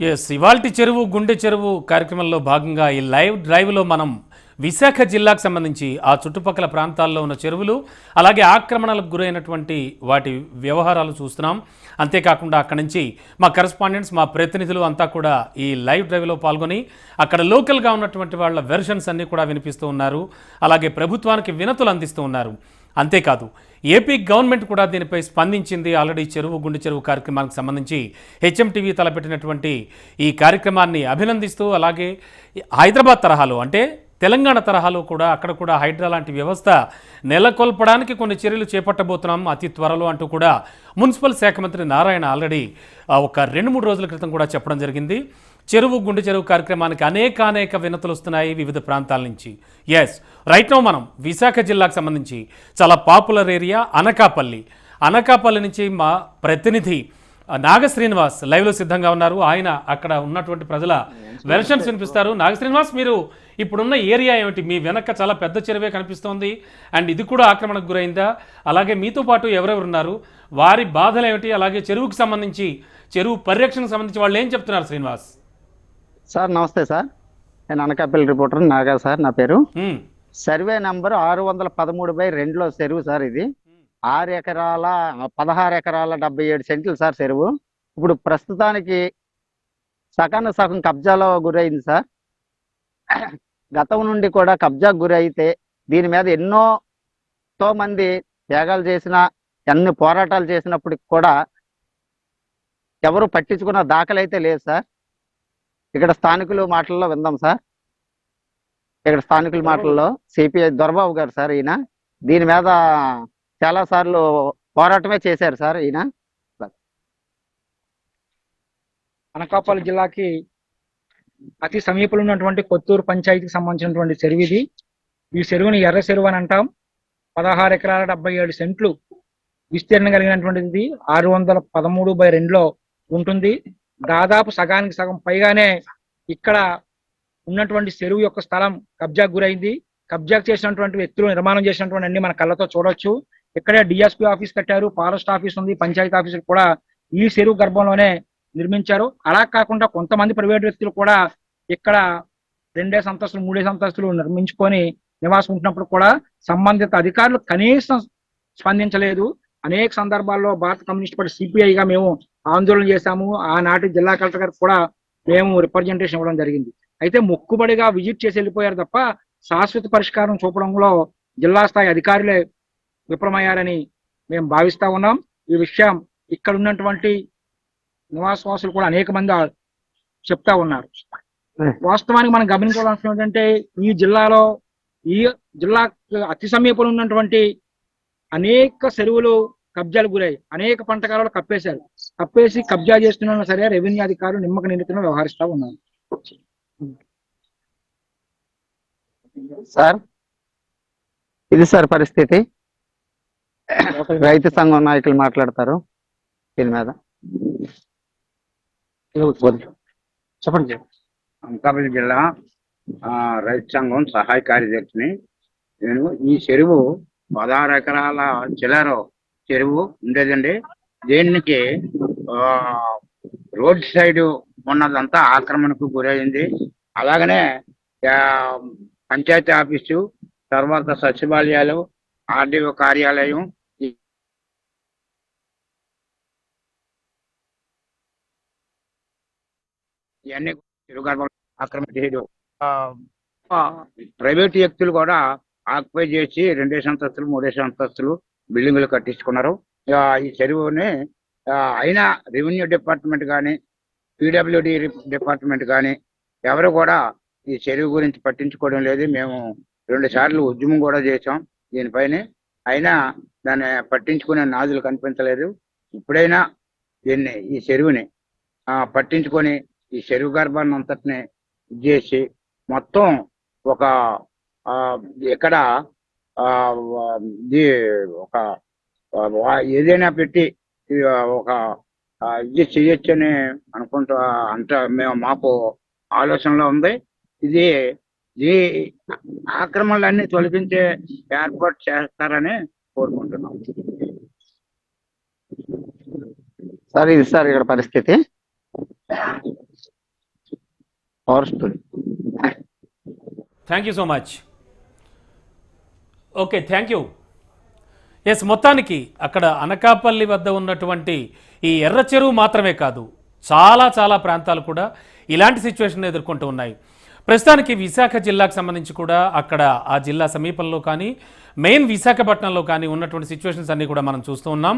Yes ఇవాల్టి చెరువు గుండె చెరువు కార్యక్రమంలో భాగంగా ఈ లైవ్ డ్రైవ్లో మనం విశాఖ జిల్లాకు సంబంధించి ఆ చుట్టుపక్కల ప్రాంతాల్లో ఉన్న చెరువులు అలాగే ఆక్రమణలకు గురైనటువంటి వాటి వ్యవహారాలు చూస్తున్నాం. అంతేకాకుండా అక్కడి నుంచి మా కరస్పాండెంట్స్ మా ప్రతినిధులు అంతా కూడా ఈ లైవ్ డ్రైవ్లో పాల్గొని అక్కడ లోకల్గా ఉన్నటువంటి వాళ్ళ వెర్షన్స్ అన్నీ కూడా వినిపిస్తూ ఉన్నారు. అలాగే ప్రభుత్వానికి వినతులు అందిస్తూ ఉన్నారు. అంతేకాదు ఏపీ గవర్నమెంట్ కూడా దీనిపై స్పందించింది. ఆల్రెడీ చెరువు గుండె చెరువు కార్యక్రమానికి సంబంధించి హెచ్ఎంటీవీ తలపెట్టినటువంటి ఈ కార్యక్రమాన్ని అభినందిస్తూ అలాగే హైదరాబాద్ తరహాలో అంటే తెలంగాణ తరహాలో కూడా అక్కడ కూడా హైడ్రా లాంటి వ్యవస్థ నెలకొల్పడానికి కొన్ని చర్యలు చేపట్టబోతున్నాం. అతి త్వరలో అంటూ కూడా మున్సిపల్ శాఖ మంత్రి నారాయణ ఆల్రెడీ ఒక రెండు మూడు రోజుల క్రితం కూడా చెప్పడం జరిగింది. చెరువు గుండె చెరువు కార్యక్రమానికి అనేక అనేక వినతులు వస్తున్నాయి వివిధ ప్రాంతాల నుంచి. ఎస్ రైట్ నో మనం విశాఖ జిల్లాకు సంబంధించి చాలా పాపులర్ ఏరియా అనకాపల్లి. అనకాపల్లి నుంచి మా ప్రతినిధి నాగ శ్రీనివాస్ లైవ్లో సిద్ధంగా ఉన్నారు. ఆయన అక్కడ ఉన్నటువంటి ప్రజల వెర్షన్స్ వినిపిస్తారు. నాగ శ్రీనివాస్ మీరు ఇప్పుడున్న ఏరియా ఏమిటి? మీ వెనక చాలా పెద్ద చెరువే కనిపిస్తోంది. అండ్ ఇది కూడా ఆక్రమణకు గురైందా? అలాగే మీతో పాటు ఎవరెవరు ఉన్నారు? వారి బాధలు ఏమిటి? అలాగే చెరువుకు సంబంధించి చెరువు పరిరక్షణకు సంబంధించి వాళ్ళు ఏం చెప్తున్నారు శ్రీనివాస్? సార్ నమస్తే సార్. నేను అనకాపల్లి రిపోర్టర్ నాగా సార్ నా పేరు. సర్వే నంబర్ ఆరు వందల పదమూడు బై రెండులో చెరువు సార్ ఇది. ఆరు ఎకరాల పదహారు ఎకరాల డెబ్బై ఏడు సెంట్లు సార్ చెరువు. ఇప్పుడు ప్రస్తుతానికి సకాన సగం కబ్జాలో గురైంది సార్. గతం నుండి కూడా కబ్జాకు గురైతే దీని మీద ఎన్నో తో మంది త్యాగాలు చేసిన ఎన్ని పోరాటాలు చేసినప్పటికి కూడా ఎవరు పట్టించుకున్న దాఖలైతే లేదు సార్. ఇక్కడ స్థానికులు మాటల్లో విందాం సార్. ఇక్కడ స్థానికుల మాటల్లో సిపిఐ దొరబాబు గారు సార్ ఈయన. దీని మీద చాలా సార్లు పోరాటమే చేశారు సార్ ఈయన. అనకాపల్లి జిల్లాకి అతి సమీపంలో ఉన్నటువంటి కొత్తూరు పంచాయతీకి సంబంధించినటువంటి చెరువు ఇది. ఈ చెరువుని ఎర్ర చెరువు అని అంటాం. పదహారు ఎకరాల డెబ్బై ఏడు సెంట్లు విస్తీర్ణం కలిగినటువంటిది. ఆరు వందల పదమూడు బై రెండులో ఉంటుంది. దాదాపు సగానికి సగం పైగానే ఇక్కడ ఉన్నటువంటి చెరువు యొక్క స్థలం కబ్జాకు గురైంది. కబ్జాకు చేసినటువంటి వ్యక్తులు నిర్మాణం చేసినటువంటి అన్ని మన కళ్ళతో చూడొచ్చు. ఇక్కడే డిఎస్పీ ఆఫీస్ కట్టారు ఫారెస్ట్ ఆఫీస్ ఉంది పంచాయతీ ఆఫీస్ కూడా ఈ చెరువు గర్భంలోనే నిర్మించారు. అలా కాకుండా కొంతమంది ప్రైవేట్ వ్యక్తులు కూడా ఇక్కడ రెండేసి అంతస్తులు మూడేసి అంతస్తులు నిర్మించుకొని నివాసం ఉంటున్నప్పుడు కూడా సంబంధిత అధికారులు కనీసం స్పందించలేదు. అనేక సందర్భాల్లో భారత కమ్యూనిస్ట్ పార్టీ సిపిఐగా మేము ఆందోళన చేశాము. ఆనాటి జిల్లా కలెక్టర్ గారికి కూడా మేము రిప్రజెంటేషన్ ఇవ్వడం జరిగింది. అయితే మొక్కుబడిగా విజిట్ చేసి వెళ్ళిపోయారు తప్ప శాశ్వత పరిష్కారం చూపడంలో జిల్లా స్థాయి అధికారులే విఫలమయ్యారని మేము భావిస్తా ఉన్నాం. ఈ విషయం ఇక్కడ ఉన్నటువంటి నివాసవాసులు కూడా అనేక మంది చెప్తా ఉన్నారు. వాస్తవానికి మనం గమనించాల్సిన ఏంటంటే ఈ జిల్లాలో ఈ జిల్లా అతి సమీపంలో ఉన్నటువంటి అనేక చెరువులు కబ్జాలు గురయ్యాయి అనేక పంట కాలాలు కప్పేశారు. కప్పేసి కబ్జా చేస్తున్నా సరే రెవెన్యూ అధికారులు నిమ్మక నిందితులను వ్యవహరిస్తా ఉన్నారు. సార్? ఇది సార్ పరిస్థితి. రైతు సంఘం నాయకులు మాట్లాడతారు. దీని మీద. చెప్పండి అనకాపల్లి జిల్లా రైతు సంఘం సహాయ కార్యదర్శిని. నేను ఈ చెరువు పదహారు ఎకరాల చిల్లర చెరువు ఉండేదండి. దీనికి? ఆ, రోడ్ సైడ్ ఉన్నదంతా ఆక్రమణకు గురైంది. అలాగనే పంచాయతీ ఆఫీసు తర్వాత సచివాలయాలు ఆర్డీఓ కార్యాలయం ఇవన్నీ చెరువు ఆక్రమణ చేయడం. ప్రైవేట్ వ్యక్తులు కూడా ఆక్యుపై చేసి రెండేసి అంతస్తులు మూడేసి అంతస్తులు బిల్డింగులు కట్టించుకున్నారు. ఈ చెరువుని అయినా రెవెన్యూ డిపార్ట్మెంట్ కానీ పీడబ్ల్యూడి డిపార్ట్మెంట్ కానీ ఎవరు కూడా ఈ చెరువు గురించి పట్టించుకోవడం లేదు. మేము రెండు సార్లు ఉద్యమం కూడా చేసాం దీనిపైన. అయినా దాన్ని పట్టించుకునే నాదులు కనిపించలేదు. ఇప్పుడైనా దీన్ని ఈ చెరువుని ఆ, పట్టించుకొని ఈ చెరువు గర్భాన్ని అంతటిని ఇది చేసి మొత్తం ఒక ఇక్కడ ఎక్కడ ఇది ఒక ఏదైనా పెట్టి ఒక ఇది చెయ్యొచ్చని అనుకుంటా అంట మేము మాకు ఆలోచనలో ఉంది. ఇది ఈ ఆక్రమణలన్నీ తొలగించే ఏర్పాటు చేస్తారని కోరుకుంటున్నాం. సార్ ఇది సార్ ఇక్కడ పరిస్థితి. Forest thank you. So much okay thank you. Yes మొత్తానికి అక్కడ అనకాపల్లి వద్ద ఉన్నటువంటి ఈ ఎర్ర చెరువు మాత్రమే కాదు చాలా చాలా ప్రాంతాలు కూడా ఇలాంటి సిచ్యువేషన్ ఎదుర్కొంటూ ఉన్నాయి. ప్రస్తుతానికి విశాఖ జిల్లాకు సంబంధించి కూడా అక్కడ ఆ జిల్లా సమీపంలో కానీ మెయిన్ విశాఖపట్నంలో కానీ ఉన్నటువంటి సిచ్యువేషన్స్ అన్నీ కూడా మనం చూస్తూ ఉన్నాం.